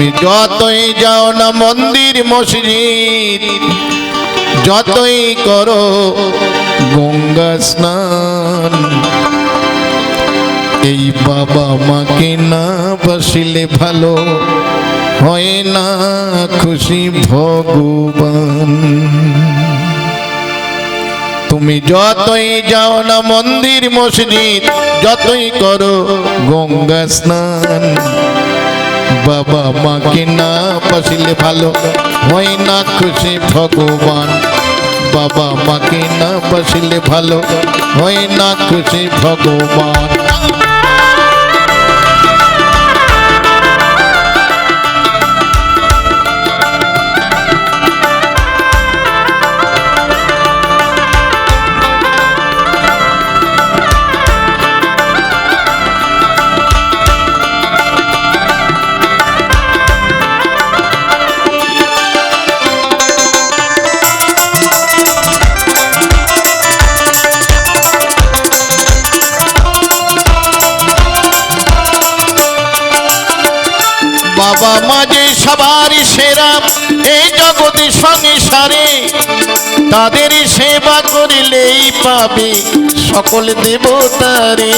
তুমি যতই যাও না মন্দির, মসজিদ, যতই করো গঙ্গা স্নান। এই বাবা মাকে না বসিলে ভালো হয় না খুশি ভগবান। তুমি যতই যাও না মন্দির, মসজিদ, যতই করো গঙ্গা স্নান। বাবা মাকে না বসিলে ভালো হয় না খুশি ভগবান। বাবা মাকে না বসিলে ভালো হয় না খুশি ভগবান। বাবা মাঝে সবার সেরা, এই জগতে সংসারে তাদের সেবা করিলেই পাবে সকল দেবতারে।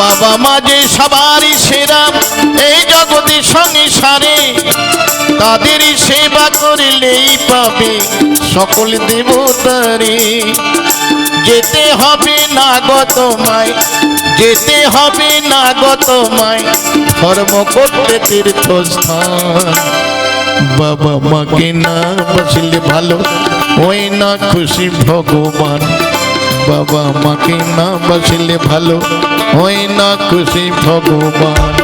বাবা মাঝে সবারই সেরা, এই জগতে সংসারে তাদেরই সেবা করিলেই পাবে সকল দেবতারে। যেতে হবে না গত মায় যেতে হবে না গত মায় ধর্ম করতে তীর্থস্থান। বাবা মাকে না বসলে ভালো, ওই না খুশি ভগবান। বাবা মাকে না বসলে ভালো, ওই না খুশি ভগবান।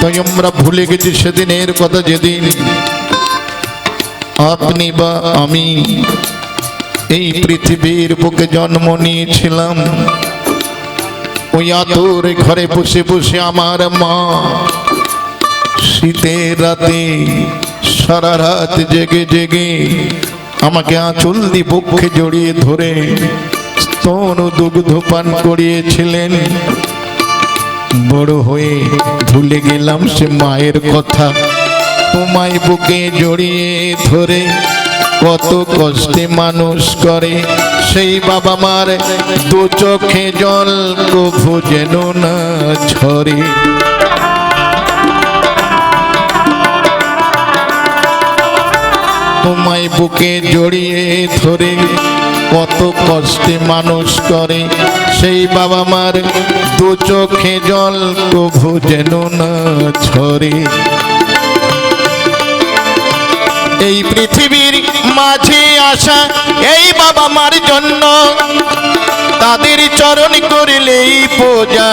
তাই আমরা ভুলে গেছি সেদিনের কথা যেদিন আপনি বা আমি এই পৃথিবীর বুকে জন্ম নিয়েছিলাম। ওই আতর ঘরে বসে বসে আমার মা শীতের রাতে সারা রাত জেগে জেগে আমাকে আঁচল দিয়ে পক্ষে জড়িয়ে ধরে স্তন দুগ্ধ পান করিয়েছিলেন। বড় হয়ে ভুলে গেলাম সে মায়ের কথা। তোমায় বুকে জড়িয়ে ধরে কত কষ্টে মানুষ করে। সেই বাবা মার দু চোখে জল কভু যেন না ঝরে। তোমায় বুকে জড়িয়ে ধরে কত কষ্টে মানুষ করে। সেই বাবা মার দু চোখে জল কভু যেন না ছড়ে। এই পৃথিবীর মাঝে আসা এই বাবা মার জন্য তাদের চরণ করিলেই পূজা,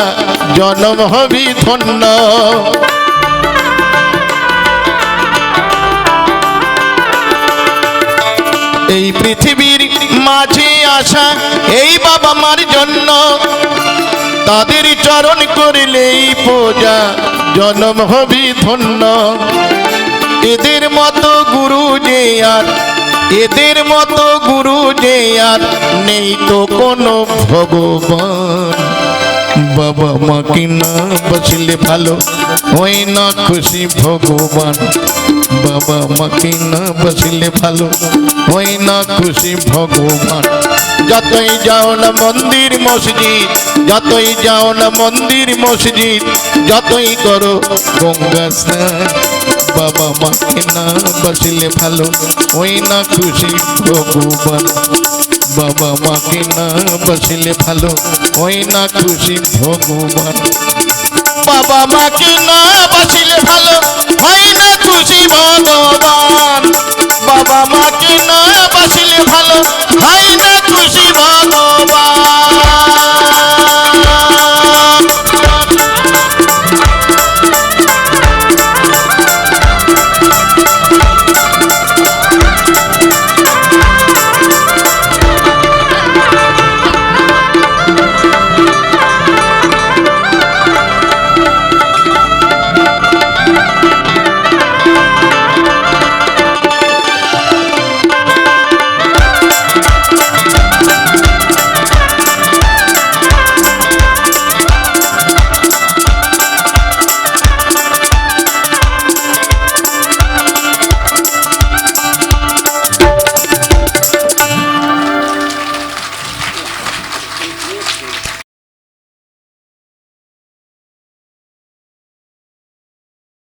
জন্ম হবি ধন্য। এই পৃথিবীর মাঝে আসা এই বাবা মার জন্য। তাদের চরণ করিলেই পূজা জন্ম হবি ধন্য। এদের মতো গুরু যে আর, এদের মতো গুরু যে আর, নেই তো কোনো ভগবান। বাবা মাকে না বসলে ভালো হয় না খুশি ভগবান। বাবা মাকে না বসলে ভালো হয় না খুশি ভগবান। যতই যাও না মন্দির মসজিদ, যতই যাও না মন্দির মসজিদ, যতই করো গঙ্গা স্নান, বাবা মাকে না বসলে ভালো ওই না খুশি ভগবান। বাবা মাকে না বসলে ভালো ওই না খুশি ভগবান। বাবা মাকে না বসলে ভালো হয় না খুশি ভগবান।